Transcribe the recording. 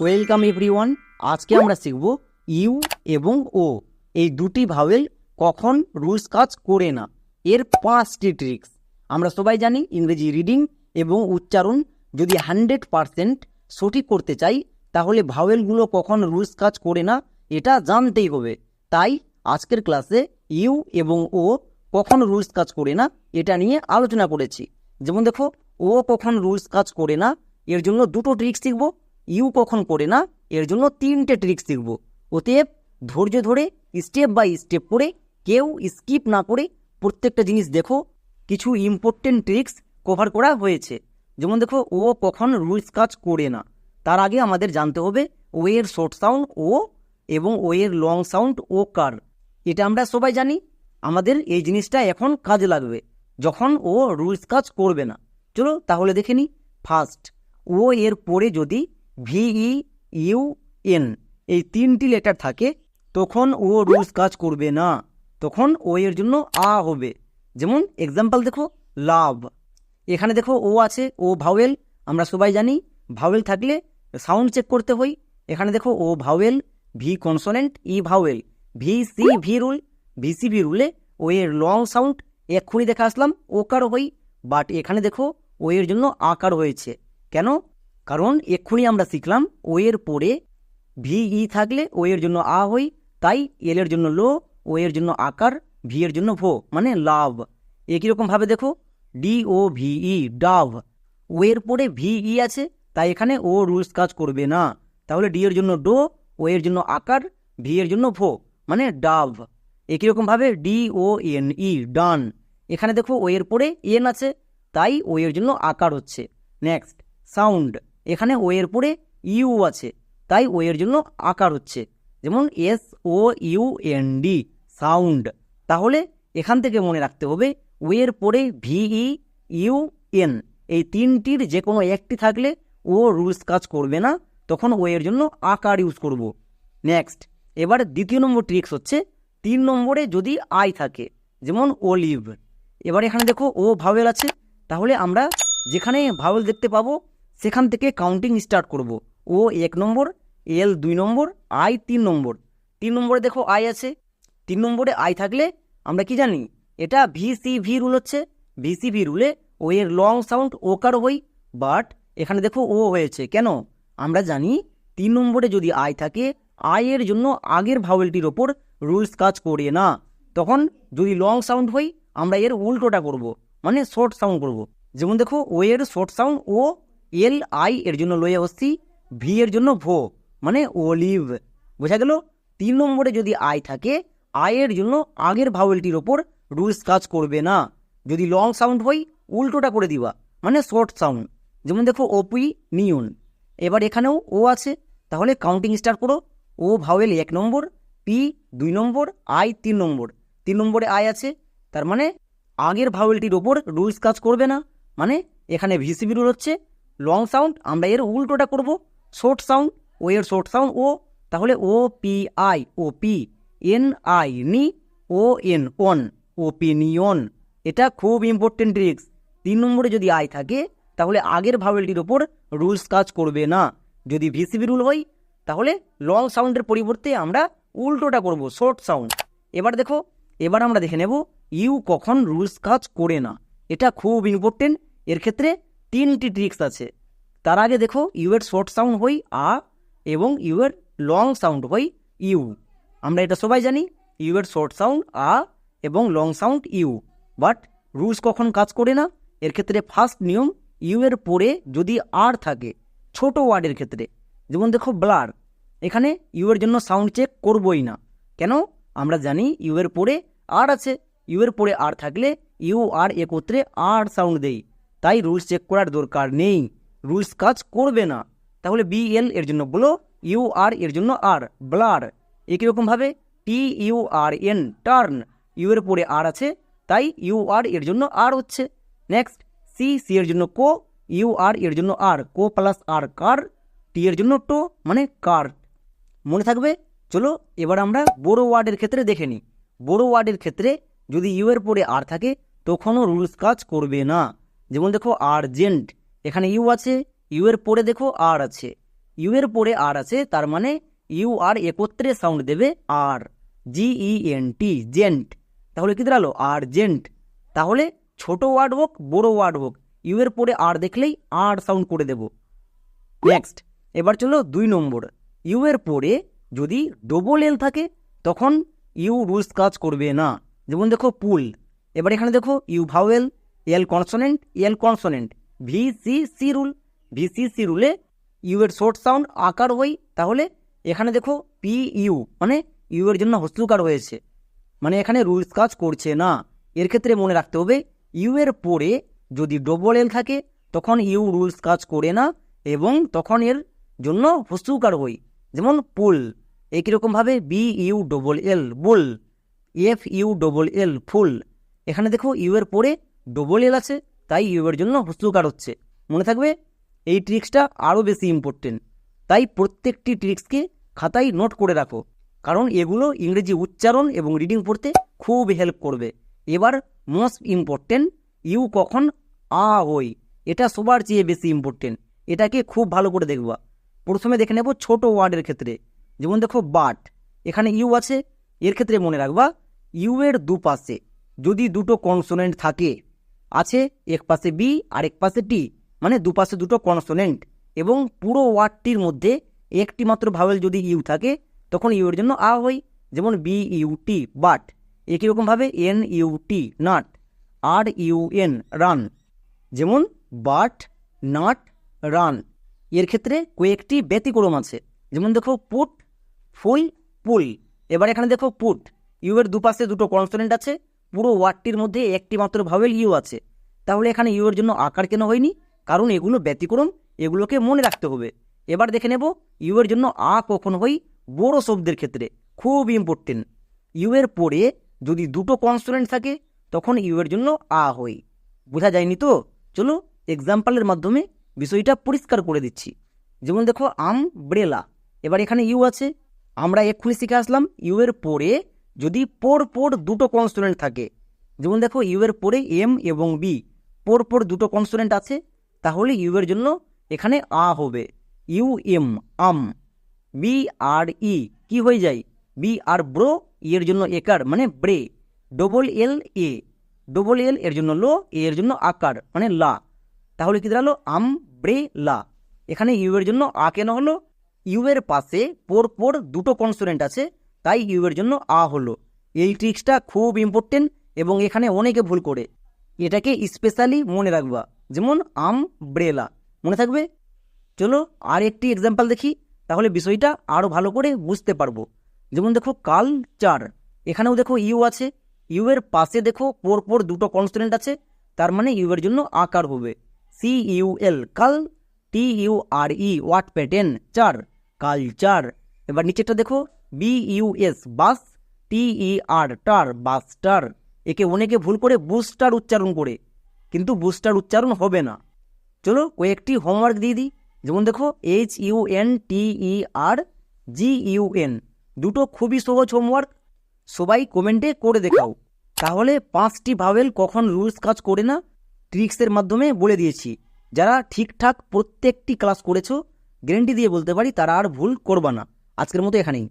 Welcome everyone আজকে আমরা শিখব ইউ এবং ও। এই দুটি ভাওয়েল কখন রুলস কাজ করে না। এর পাঁচটি ট্রিক্স আমরা সবাই জানি ইংরেজি রিডিং এবং উচ্চারণ যদি হান্ড্রেড পারসেন্ট সঠিক করতে চাই, তাহলে ভাওয়েলগুলো কখন রুলস কাজ করে না, এটা জানতেই হবে। তাই আজকের ক্লাসে ইউ এবং ও কখন রুলস কাজ করে না, এটা নিয়ে আলোচনা করেছি। যেমন দেখো, ও কখন রুলস কাজ করে না, এর জন্য দুটো ট্রিক্স শিখব। ইউ কখন করে না? এর জন্য তিনটে ট্রিক্স শিখব অতএব ধৈর্য ধরে স্টেপ বাই স্টেপ করে, কেউ স্কিপ না করে প্রত্যেকটা জিনিস দেখো, কিছু ইম্পর্টেন্ট ট্রিক্স কভার করা হয়েছে। যেমন দেখো, ও কখন রুলস কাজ করে না। তার আগে আমাদের জানতে হবে, ও এর শর্ট সাউন্ড ও এবং ও এর লং সাউন্ড ও কার। এটা আমরা সবাই জানি, আমাদের এই জিনিসটা এখন কাজে লাগবে, যখন ও রুলস কাজ করবে না। চলো তাহলে দেখে নিই ফার্স্ট ও এর পরে যদি ভিই ইউ এন এই তিনটি লেটার থাকে, তখন ও রুলস কাজ করবে না। তখন ও এর জন্য আ হবে। যেমন এক্সাম্পল দেখো লাভ এখানে দেখো ও আছে, ও ভাওয়েল আমরা সবাই জানি ভাওয়েল থাকলে সাউন্ড চেক করতে হয়। এখানে দেখো O vowel V consonant E vowel V C V rule V C V রুলে ও এর লং সাউন্ড এক্ষুনি দেখে আসলাম ও ওকার হই বাট এখানে দেখো ও এর জন্য আকার হয়েছে। কেন? কারণ এক্ষুনি আমরা শিখলাম ও এর পরে ভি ই থাকলে ও এর জন্য আ হই, তাই এল এর জন্য লো, ও এর জন্য আকার, ভি এর জন্য ভো মানে লাভ। একই রকম ভাবে দেখো? D O V E, dove. O এর পরে ভি ই আছে, তাই এখানে ও রুলস কাজ করবে না। তাহলে ডি এর জন্য ডো, ও এর জন্য আকার, ভি এর জন্য ভো মানে ডাভ। একই রকম ভাবে? D O N E, done. এখানে দেখো ও এর পরে এন আছে, তাই ও এর জন্য আকার হচ্ছে। Next, sound. এখানে ও এর পরে ইউ আছে, তাই ও এর জন্য আকার হচ্ছে। যেমন S O U N D sound তাহলে এখান থেকে মনে রাখতে হবে ও এর পরে ভিই ইউ এন এই তিনটির যে কোনো একটি থাকলে ও রুলস কাজ করবে না, তখন ও এর জন্য আকার ইউজ করব। নেক্সট এবার দ্বিতীয় নম্বর ট্রিক্স হচ্ছে তিন নম্বরে যদি আই থাকে, যেমন অলিভ এবার এখানে দেখো ও ভাওয়েল আছে, তাহলে আমরা যেখানে ভাওয়েল দেখতে পাবো সেখান থেকে কাউন্টিং স্টার্ট করব। ও এক নম্বর এল দুই নম্বর আই তিন নম্বর। তিন নম্বরে দেখো আই আছে। তিন নম্বরে আই থাকলে আমরা কি জানি? এটা ভিসি ভি রুল হচ্ছে। ভিসি ভি রুলে ও এর লং সাউন্ড ওকার হই বাট এখানে দেখো ও হয়েছে। কেন? আমরা জানি তিন নম্বরে যদি আই থাকে আই এর জন্য আগের ভাওয়েলটির ওপর রুলস কাজ করে না। তখন যদি লং সাউন্ড হই, আমরা এর উল্টোটা করব মানে শর্ট সাউন্ড করব। যেমন দেখো, ও এর short sound O L I এর জন্য লয়ে হচ্ছি ভি এর জন্য ভো মানে অলিভ। বোঝা গেল? তিন নম্বরে যদি আই থাকে, আই এর জন্য আগের ভাওয়েলটির ওপর রুলস কাজ করবে না। যদি লং সাউন্ড হই উল্টোটা করে দিবা মানে শর্ট সাউন্ড। যেমন দেখো ওপি নিউন। এবার এখানেও ও আছে, তাহলে কাউন্টিং স্টার্ট করো। ও ভাওয়েল এক নম্বর, পি দুই নম্বর, আই তিন নম্বর। তিন নম্বরে আই আছে, তার মানে আগের ভাওয়েলটির ওপর রুলস কাজ করবে না মানে এখানে ভিসিবি রুল হচ্ছে লং সাউন্ড আমরা এর উল্টোটা করব। শর্ট সাউন্ড ও এর শর্ট সাউন্ড ও। তাহলে O P I, O P N I, নি, O N, on, O P নিয়ন এটা খুব ইম্পর্টেন্ট ট্রিক্স তিন নম্বরে যদি আই থাকে, তাহলে আগের ভাওয়েলটির ওপর রুলস কাজ করবে না। যদি ভিসিবি রুল হয়, তাহলে লং সাউন্ডের পরিবর্তে আমরা উল্টোটা করব শর্ট সাউন্ড এবার দেখো, এবার আমরা দেখে নেব, ইউ কখন রুলস কাজ করে না। এটা খুব ইম্পর্টেন্ট এর ক্ষেত্রে তিনটি ট্রিক্স আছে। তার আগে দেখো ইউ এর শর্ট সাউন্ড হই, আ এবং ইউ এর লং সাউন্ড হই ইউ আমরা এটা সবাই জানি ইউ এর শর্ট সাউন্ড আ এবং long sound U but rules কখন কাজ করে না? এর ক্ষেত্রে ফার্স্ট নিয়ম ইউ এর পরে যদি আর থাকে, ছোট ওয়ার্ডের ক্ষেত্রে। যেমন দেখো ব্লার এখানে ইউ এর জন্য সাউন্ড চেক করবই না। কেন? আমরা জানি ইউ এর পরে আর আছে। ইউ এর পরে আর থাকলে ইউ আর একত্রে আর সাউন্ড দেই। তাই রুলস চেক করার দরকার নেই। রুলস কাজ করবে না। তাহলে বি এল এর জন্য বলো ইউ আর এর জন্য আর ব্লার একই রকমভাবে T U R N turn U এর পরে আর আছে, তাই ইউ আর এর জন্য আর হচ্ছে। নেক্সট সি সি এর জন্য কো ইউ আর এর জন্য আর কো প্লাস আর কার টি এর জন্য টো মানে কার মনে থাকবে? চলো, এবার আমরা বড় ওয়ার্ডের ক্ষেত্রে দেখে নিই। বড় ওয়ার্ডের ক্ষেত্রে যদি ইউ এর পরে আর থাকে, তখনও রুলস কাজ করবে না। যেমন দেখো আর্জেন্ট এখানে ইউ আছে ইউ এর পরে দেখো আর আছে। ইউ এর পরে আর আছে, তার মানে ইউ আর একত্রে সাউন্ড দেবে আর জি ই এন টি জেন্ট তাহলে কি দাঁড়াল? আর্জেন্ট তাহলে ছোট ওয়ার্ড হোক, বড় ওয়ার্ড হোক ইউ এর পরে আর দেখলেই আর সাউন্ড করে দেব। নেক্সট এবার চলো দুই নম্বর। ইউ এর পরে যদি ডবল এল থাকে, তখন ইউ রুলস কাজ করবে না। যেমন দেখো পুল এবার এখানে দেখো U vowel L consonant L consonant V C C rule V C C রুলে U এর শর্ট সাউন্ড আকার হই তাহলে এখানে দেখো পি ইউ মানে ইউ এর জন্য হস্তুকার হয়েছে। মানে এখানে রুলস কাজ করছে না। এর ক্ষেত্রে মনে রাখতে হবে ইউ এর পরে যদি ডবল এল থাকে, তখন ইউ রুলস কাজ করে না, এবং তখন এর জন্য হস্তুকার হই যেমন পুল একই রকমভাবে B U double L bull F U double L full এখানে দেখো ইউ এর পরে ডবল এল আছে, তাই ইউ এর জন্য হস্তুকার হচ্ছে। মনে থাকবে, এই ট্রিক্সটা আরও বেশি ইম্পর্টেন্ট তাই প্রত্যেকটি ট্রিক্সকে খাতায় নোট করে রাখো, কারণ এগুলো ইংরেজি উচ্চারণ এবং রিডিং পড়তে খুব হেল্প করবে। এবার মোস্ট ইম্পর্টেন্ট ইউ কখন আ হই এটা সবার চেয়ে বেশি ইম্পর্টেন্ট এটাকে খুব ভালো করে দেখবা। প্রথমে দেখে নেব ছোট ওয়ার্ডের ক্ষেত্রে, যেমন দেখো বাট, এখানে ইউ আছে, এর ক্ষেত্রে মনে রাখবা, ইউ এর দুপাশে যদি দুটো কনসোনেন্ট থাকে আছে এক পাশে বি আর এক পাশে টি মানে দুপাশে দুটো কনসোনেন্ট এবং পুরো ওয়ার্ডটির মধ্যে একটি মাত্র ভাওয়েল যদি ইউ থাকে, তখন ইউ এর জন্য আ হয়। যেমন বি ইউ টি বাট একই রকমভাবে N U T nut R U N run যেমন বাট নাট রান এর ক্ষেত্রে কয়েকটি ব্যতিক্রম আছে। যেমন দেখো পুট ফুল পুল এবার এখানে দেখো পুট ইউ এর দুপাশে দুটো কনসোনেন্ট আছে। পুরো ওয়ার্ডটির মধ্যে একটি মাত্র ভাওয়েল ইউ আছে। তাহলে এখানে ইউ এর জন্য আকার কেন হয়নি? কারণ এগুলো ব্যতিক্রম, এগুলোকে মনে রাখতে হবে। এবার দেখে নেব, ইউ এর জন্য আ কখন হই বড় শব্দের ক্ষেত্রে। খুব ইম্পর্টেন্ট ইউ এর পরে যদি দুটো কনসোনেন্ট থাকে, তখন ইউ এর জন্য আ হই বোঝা যায়নি তো? চলো এক্সাম্পলের মাধ্যমে বিষয়টা পরিষ্কার করে দিচ্ছি। যেমন দেখো, আম ব্রেলা এবার এখানে ইউ আছে। আমরা এক্ষুনি শিখে আসলাম, ইউ এর পরে যদি পর পর দুটো কনসোনেন্ট থাকে, যেমন দেখো ইউ এর পরে এম এবং বি পর পর দুটো কনসোনেন্ট আছে, তাহলে ইউ এর জন্য এখানে আ হবে U M um B R E কি হয়ে যায়? বি আর ব্রো ই এর জন্য একার মানে ব্রে ডবল এল এ ডবল এল এর জন্য লো এ এর জন্য আকার মানে লা, তাহলে কি দাঁড়াল? আম ব্রে লা এখানে ইউ এর জন্য আ কেন হলো? ইউ এর পাশে পর পর দুটো কনসোনেন্ট আছে তাই ইউ এর জন্য আ হলো। এই ট্রিক্সটা খুব ইম্পর্টেন্ট এবং এখানে অনেকে ভুল করে। এটাকে স্পেশালি মনে রাখবা। যেমন আম ব্রেলা মনে থাকবে? চলো আর একটি এক্সাম্পল দেখি। তাহলে বিষয়টা আরও ভালো করে বুঝতে পারব। যেমন দেখো কাল চার এখানেও দেখো ইউ আছে। ইউ এর পাশে দেখো পর পর দুটো কনস্ট্যান্ট আছে। তার মানে ইউ এর জন্য আকার হবে। সি ইউ এল কাল টি ইউ আর ই ওয়াট প্যাটেন চার কালচার এবার নিচেরটা দেখো। B U S bus T E R টার বাস্টার একে অনেকে ভুল করে বুস্টার উচ্চারণ করে, কিন্তু বুস্টার উচ্চারণ হবে না। চলো কয়েকটি হোমওয়ার্ক দিয়ে দিই। যেমন দেখো H U N T E R G U N দুটো খুবই সহজ হোমওয়ার্ক সবাই কমেন্টে করে দেখাও। তাহলে পাঁচটি ভাওয়েল কখন রুলস কাজ করে না? ট্রিক্সের মাধ্যমে বলে দিয়েছি। যারা ঠিকঠাক প্রত্যেকটি ক্লাস করেছ গ্যারেন্টি দিয়ে বলতে পারি, তারা আর ভুল করবা না। আজকের মতো এখানেই।